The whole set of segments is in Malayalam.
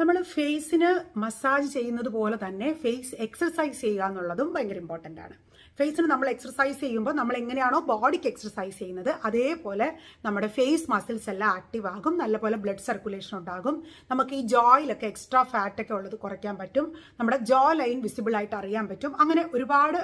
നമ്മൾ ഫേസിന് മസാജ് ചെയ്യുന്നത് പോലെ തന്നെ ഫേസ് എക്സർസൈസ് ചെയ്യുക എന്നുള്ളതും ഭയങ്കര ഇമ്പോർട്ടന്റ് ആണ്. ഫേസിന് നമ്മൾ എക്സർസൈസ് ചെയ്യുമ്പോൾ നമ്മൾ എങ്ങനെയാണോ ബോഡിക്ക് എക്സർസൈസ് ചെയ്യുന്നത് അതേപോലെ നമ്മുടെ ഫേസ് മസിൽസ് എല്ലാം ആക്റ്റീവ് ആകും നല്ലപോലെ ബ്ലഡ് സർക്കുലേഷൻ ഉണ്ടാകും. നമുക്ക് ഈ ജോയിലൊക്കെ എക്സ്ട്രാ ഫാറ്റ് ഒക്കെ ഉള്ളത് കുറയ്ക്കാൻ പറ്റും നമ്മുടെ ജോ ലൈൻ വിസിബിൾ ആയിട്ട് അറിയാൻ പറ്റും. അങ്ങനെ ഒരുപാട്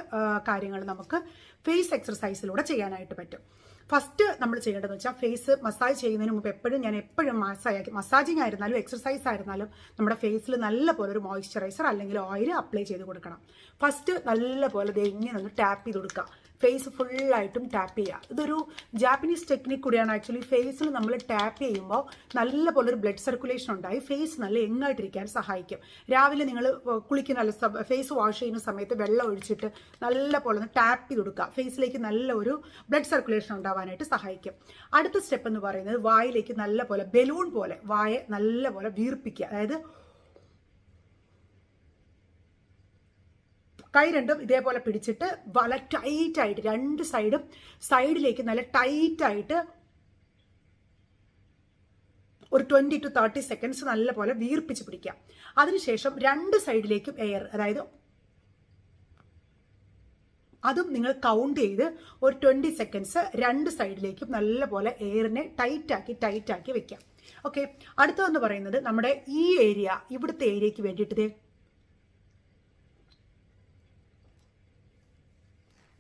കാര്യങ്ങൾ നമുക്ക് ഫേസ് എക്സർസൈസിലൂടെ ചെയ്യാനായിട്ട് പറ്റും. ഫസ്റ്റ് നമ്മൾ ചെയ്യേണ്ടതെന്ന് വെച്ചാൽ ഫേസ് മസാജ് ചെയ്യുന്നതിന് മുമ്പ് എപ്പോഴും ഞാൻ എപ്പോഴും മസാജ് മസാജിങ് ആയിരുന്നാലും എക്സർസൈസ് ആയിരുന്നാലും നമ്മുടെ ഫേസിൽ നല്ല പോലെ ഒരു മോയ്സ്ചറൈസർ അല്ലെങ്കിൽ ഓയിൽ അപ്ലൈ ചെയ്ത് കൊടുക്കണം. ഫസ്റ്റ് നല്ല പോലെ ഇങ്ങനെ ഒന്ന് ടാപ്പ് ചെയ്ത് കൊടുക്കുക ഫേസ് ഫുള്ളായിട്ടും ടാപ്പ് ചെയ്യുക. ഇതൊരു ജാപ്പനീസ് ടെക്നിക് കൂടിയാണ് ആക്ച്വലി ഫേസിൽ നമ്മൾ ടാപ്പ് ചെയ്യുമ്പോൾ നല്ല പോലെ ഒരു ബ്ലഡ് സർക്കുലേഷൻ ഉണ്ടായി. ഫേസ് നല്ല എങ്ങായിട്ടിരിക്കാൻ സഹായിക്കും. രാവിലെ നിങ്ങൾ കുളിക്കുന്ന നല്ല ഫേസ് വാഷ് ചെയ്യുന്ന സമയത്ത് വെള്ളം ഒഴിച്ചിട്ട് നല്ല പോലെ ഒന്ന് ടാപ്പ് ചെയ്ത് കൊടുക്കുക. ഫേസിലേക്ക് നല്ല ഒരു ബ്ലഡ് സർക്കുലേഷൻ ഉണ്ടാവാനായിട്ട് സഹായിക്കും. അടുത്ത സ്റ്റെപ്പ് എന്ന് പറയുന്നത് വായിലേക്ക് നല്ല പോലെ ബലൂൺ പോലെ വായ നല്ല പോലെ വീർപ്പിക്കുക. അതായത് കൈ രണ്ടും ഇതേപോലെ പിടിച്ചിട്ട് വല ടൈറ്റായിട്ട് രണ്ട് സൈഡും സൈഡിലേക്ക് നല്ല ടൈറ്റായിട്ട് ഒരു ട്വന്റി ടു തേർട്ടി സെക്കൻഡ്സ് നല്ലപോലെ വീർപ്പിച്ച് പിടിക്കാം അതിനുശേഷം രണ്ട് സൈഡിലേക്കും എയർ അതായത് അതും നിങ്ങൾ കൗണ്ട് ചെയ്ത് ഒരു ട്വന്റി സെക്കൻഡ്സ് രണ്ട് സൈഡിലേക്കും നല്ലപോലെ എയറിനെ ടൈറ്റാക്കി ടൈറ്റാക്കി വെക്കാം ഓക്കെ അടുത്തതെന്ന് പറയുന്നത് നമ്മുടെ ഈ ഏരിയ ഇവിടുത്തെ ഏരിയയ്ക്ക് വേണ്ടിയിട്ട്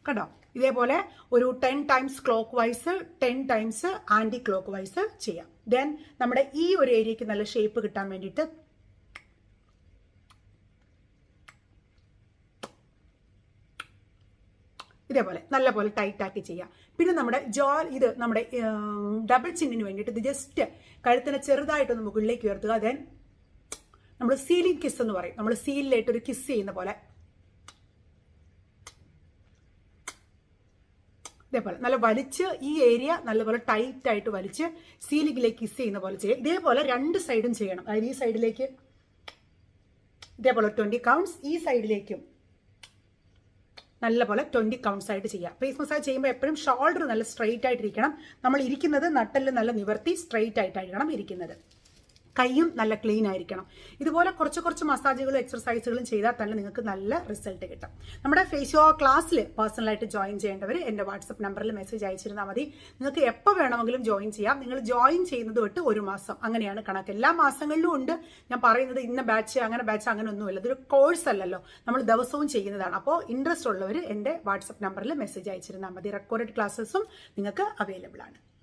കണ്ടോ? ഇതേപോലെ ഒരു ten times clock wise ten times anti clock wise ചെയ്യാം. ദെൻ നമ്മുടെ ഈ ഒരു ഏരിയക്ക് നല്ല ഷേപ്പ് കിട്ടാൻ വേണ്ടിയിട്ട് ഇതേപോലെ നല്ലപോലെ ടൈറ്റ് ആക്കി ചെയ്യാം. പിന്നെ നമ്മുടെ ജോ ഇത് നമ്മുടെ ഡബിൾ ചിന്നിന് വേണ്ടിയിട്ട് ഇത് ജസ്റ്റ് കഴുത്തിനെ ചെറുതായിട്ടൊന്ന് മുകളിലേക്ക് ഉയർത്തുക. ദെൻ നമ്മൾ സീലിംഗ് കിസ് എന്ന് പറയും. നമ്മൾ സീലിലായിട്ട് ഒരു കിസ് ചെയ്യുന്ന പോലെ. ഇതേപോലെ നല്ല വലിച്ച് ഈ ഏരിയ നല്ലപോലെ ടൈറ്റ് ആയിട്ട് വലിച്ച് സീലിംഗിലേക്ക് കിസ് ചെയ്യുന്ന പോലെ ചെയ്യുക ഇതേപോലെ രണ്ട് സൈഡും ചെയ്യണം. അതായത് ഈ സൈഡിലേക്ക് ഇതേപോലെ ട്വന്റി കൗണ്ട്സ് ഈ സൈഡിലേക്കും നല്ലപോലെ ട്വന്റി കൗണ്ട്സ് ആയിട്ട് ചെയ്യാം. ഫേസ് മസാജ് ചെയ്യുമ്പോൾ എപ്പോഴും ഷോൾഡർ നല്ല സ്ട്രെയിറ്റ് ആയിട്ടിരിക്കണം. നമ്മൾ ഇരിക്കുന്നത് നട്ടൽ നല്ല നിവർത്തി സ്ട്രെയിറ്റ് ആയിട്ടായിരിക്കണം ഇരിക്കുന്നത്. കൈയും നല്ല ക്ലീൻ ആയിരിക്കണം. ഇതുപോലെ കുറച്ച് കുറച്ച് മസാജുകളും എക്സർസൈസുകളും ചെയ്താൽ തന്നെ നിങ്ങൾക്ക് നല്ല റിസൾട്ട് കിട്ടും. നമ്മുടെ ഫേഷ്യോ ക്ലാസ്സിൽ പേഴ്സണലായിട്ട് ജോയിൻ ചെയ്യേണ്ടവർ എന്റെ വാട്സപ്പ് നമ്പറിൽ മെസ്സേജ് അയച്ചിരുന്നാൽ മതി. നിങ്ങൾക്ക് എപ്പോൾ വേണമെങ്കിലും ജോയിൻ ചെയ്യാം. നിങ്ങൾ ജോയിൻ ചെയ്യുന്നത് തൊട്ട് ഒരു മാസം. അങ്ങനെയാണ് കണക്ക്. എല്ലാ മാസങ്ങളിലും ഉണ്ട്. ഞാൻ പറയുന്നത് ഇന്ന ബാച്ച് അങ്ങനെ ബാച്ച് അങ്ങനെ ഒന്നുമില്ല. ഇതൊരു കോഴ്സ് അല്ലല്ലോ. നമ്മൾ ദിവസവും ചെയ്യുന്നതാണ്. അപ്പോൾ ഇൻട്രസ്റ്റ് ഉള്ളവർ എന്റെ വാട്സപ്പ് നമ്പറിൽ മെസ്സേജ് അയച്ചിരുന്നാൽ മതി. റെക്കോർഡ് ക്ലാസ്സസും നിങ്ങൾക്ക് അവൈലബിൾ ആണ്.